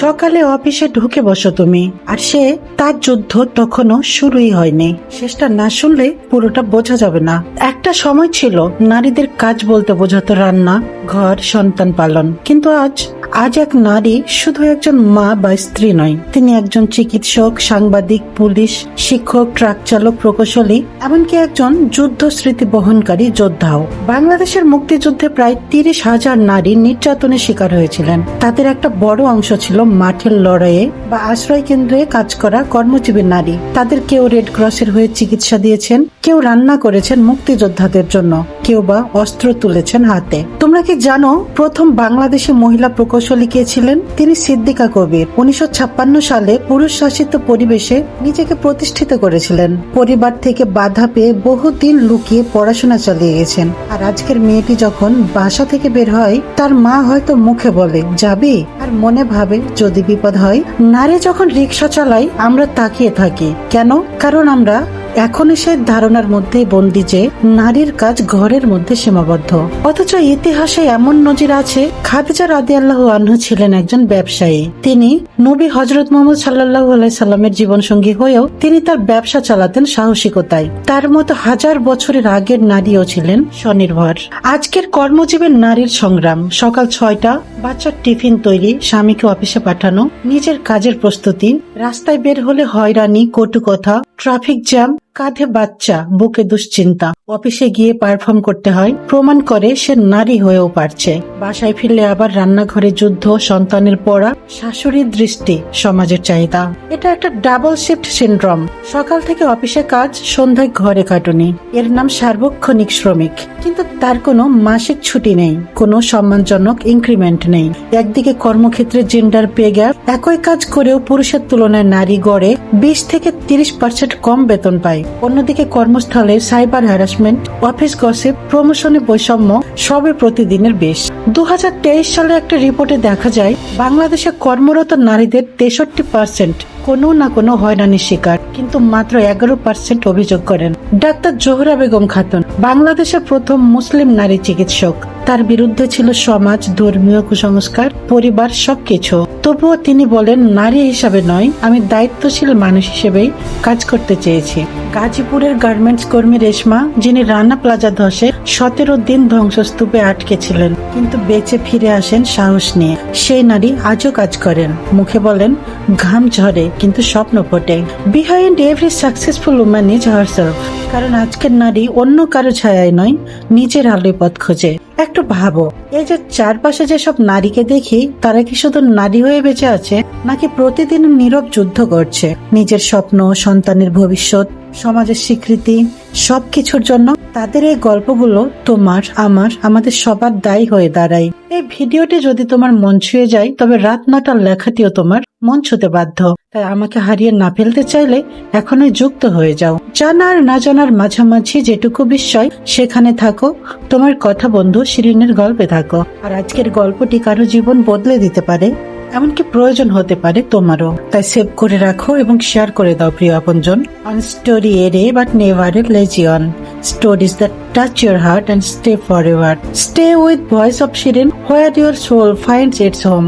সকালে অফিসে ঢুকে বসো তুমি। আর সে তার যুদ্ধ তখনও শুরুই হয়নি। শেষটা না শুনলে পুরোটা বোঝা যাবে না। একটা সময় ছিল, নারীদের কাজ বলতে বোঝাতো রান্না, ঘর, সন্তান পালন। কিন্তু আজ আজ এক নারী শুধু একজন মা বা স্ত্রী নয়, তিনি একজন চিকিৎসক, সাংবাদিক, পুলিশ, শিক্ষক, ট্রাক চালক, প্রকৌশলী, এমনকি একজন যুদ্ধ স্মৃতি বহনকারী যোদ্ধাও। বাংলাদেশের মুক্তিযুদ্ধে প্রায় তিরিশ হাজার নারী নির্যাতনের শিকার হয়েছিলেন। তাদের একটা বড় অংশ ছিল মাঠের লড়াইয়ে বা আশ্রয় কেন্দ্রে কাজ করা কর্মজীবী নারী। তাদের কেউ রেড ক্রসের হয়ে চিকিৎসা দিয়েছেন, কেউ রান্না করেছেন মুক্তিযোদ্ধাদের জন্য, কেউ বা অস্ত্র তুলেছেন হাতে। তোমরা কি জানো প্রথম বাংলাদেশি মহিলা প্রকৌশলী কে ছিলেন? তিনি সিদ্দিকা কবির। উনিশশো সালে পুরুষ শাসিত পরিবেশে নিজেকে প্রতিষ্ঠিত করেছিলেন। পরিবার থেকে বাধা পেয়ে বহুদিন লুকিয়ে পড়াশোনা চালিয়ে গেছেন। আর আজকের মেয়েটি যখন বাসা থেকে বের হয়, তার মা হয়তো মুখে বলে, যাবি? আর মনে ভাবে যদি বিপদ হয় নারী যখন রিক্সা চালায় আমরা তাকিয়ে থাকি। কেন? কারণ আমরা এখনও সে ধারণার মধ্যেই বন্দি যে নারীর কাজ ঘরের মধ্যে সীমাবদ্ধ। অথচ ইতিহাসে এমন নজির আছে, খাদিজা রাদি আল্লাহ আনহু ছিলেন একজন ব্যবসায়ী। তিনি নবী হজরত মোহাম্মদ সাল্লাহ সাল্লামের জীবন সঙ্গী হয়েও তিনি তার ব্যবসা চালাতেন সাহসিকতায়। তার মতো হাজার বছরের আগের নারীও ছিলেন স্বনির্ভর। আজকের কর্মজীবী নারীর সংগ্রাম। সকাল ছয়টা, বাচ্চার টিফিন তৈরি, স্বামীকে অফিসে পাঠানো, নিজের কাজের প্রস্তুতি, রাস্তায় বের হলে হয়রানি, কটু কথা, ট্রাফিক জ্যাম কাঁধে বাচ্চা, বুকে দুশ্চিন্তা। অফিসে গিয়ে পারফর্ম করতে হয়। প্রমাণ করে সে নারী হয়েও পারছে। বাসায় ফিরলে আবার রান্নাঘরে যুদ্ধ, সন্তানের পড়া, শাশুড়ির দৃষ্টি, সমাজের চাহিদা। এটা একটা ডাবল শিফট সিন্ড্রোম সকাল থেকে অফিসে কাজ, সন্ধ্যায় ঘরে কাটুনি এর নাম সার্বক্ষণিক শ্রমিক। কিন্তু তার কোনো মাসিক ছুটি নেই, কোনো সম্মানজনক ইনক্রিমেন্ট নেই। একদিকে কর্মক্ষেত্রে জেন্ডার পে গ্যাপ একই কাজ করেও পুরুষের তুলনায় নারী গড়ে বিশ থেকে তিরিশ পার্সেন্ট কম বেতন পায়। অন্যদিকে কর্মস্থলে সাইবার হ্যারাসমেন্ট অফিস গসিপ প্রমোশনে বৈষম্য সবে প্রতিদিনের বেশ। দু হাজার তেইশ সালে একটা রিপোর্টে দেখা যায়, বাংলাদেশে কর্মরত নারীদের তেষট্টি পার্সেন্ট কোনো না কোনো হয়রানির শিকার, কিন্তু মাত্র এগারো পার্সেন্ট অভিযোগ করেন। ডাক্তার জোহরা বেগম খাতুন, বাংলাদেশের প্রথম মুসলিম নারী চিকিৎসক। তার বিরুদ্ধে ছিল সমাজ, ধর্মীয় কুসংস্কার, পরিবার সবকিছু। তবুও তিনি বলেন, নারী হিসাবে নয়, আমি দায়িত্বশীল মানুষ হিসেবেই কাজ করতে চেয়েছি। গাজীপুরের গার্মেন্টস কর্মী রেশমা, যিনি রানা প্লাজা ধসে সতেরো দিন ধ্বংসস্তূপে আটকে ছিলেন কিন্তু বেঁচে ফিরে আসেন সাহস নিয়ে। সেই নারী আজও কাজ করেন। মুখে বলেন, ঘাম ঝরে, কিন্তু স্বপ্ন ফোটে। Behind every successful woman is herself কারণ আজকের নারী অন্য কারও ছায়ায় নয়, নিজের আলোয় পথ খোঁজে। একটু ভাবো, এই যে চারপাশে যেসব নারীকে দেখি, তারা কি শুধু নারী হয়ে বেঁচে আছে, নাকি প্রতিদিন নীরব যুদ্ধ করছে? নিজের স্বপ্ন, সন্তানের ভবিষ্যৎ সমাজের স্বীকৃতি, সবকিছুর জন্য তাদের এই গল্পগুলো তোমার, আমার, আমাদের সবার দায়ী হয়ে দাঁড়ায়। এই ভিডিওটি যদি তোমার মন ছুঁয়ে যায়, তবে রাত নটার লেখাটিও তোমার মন ছুতে বাধ্য। তাই আমাকে হারিয়ে না ফেলতে চাইলে এখনই যুক্ত হয়ে যাও। জানার না জানার মাঝামাঝি যেটুকু বিস্ময়, সেখানে থাকো। তোমার কথা বন্ধু শিরিনের গল্পে থাকো। আর আজকের গল্পটি কারও জীবন বদলে দিতে পারে। এমনকি প্রয়োজন হতে পারে তোমারও। তাই সেভ করে রাখো এবং শেয়ার করে দাও, প্রিয় আপনজন। অন স্টোরি এরে but never a legion stories that touch your heart and stay forever stay with voice of Shirin where your soul finds its home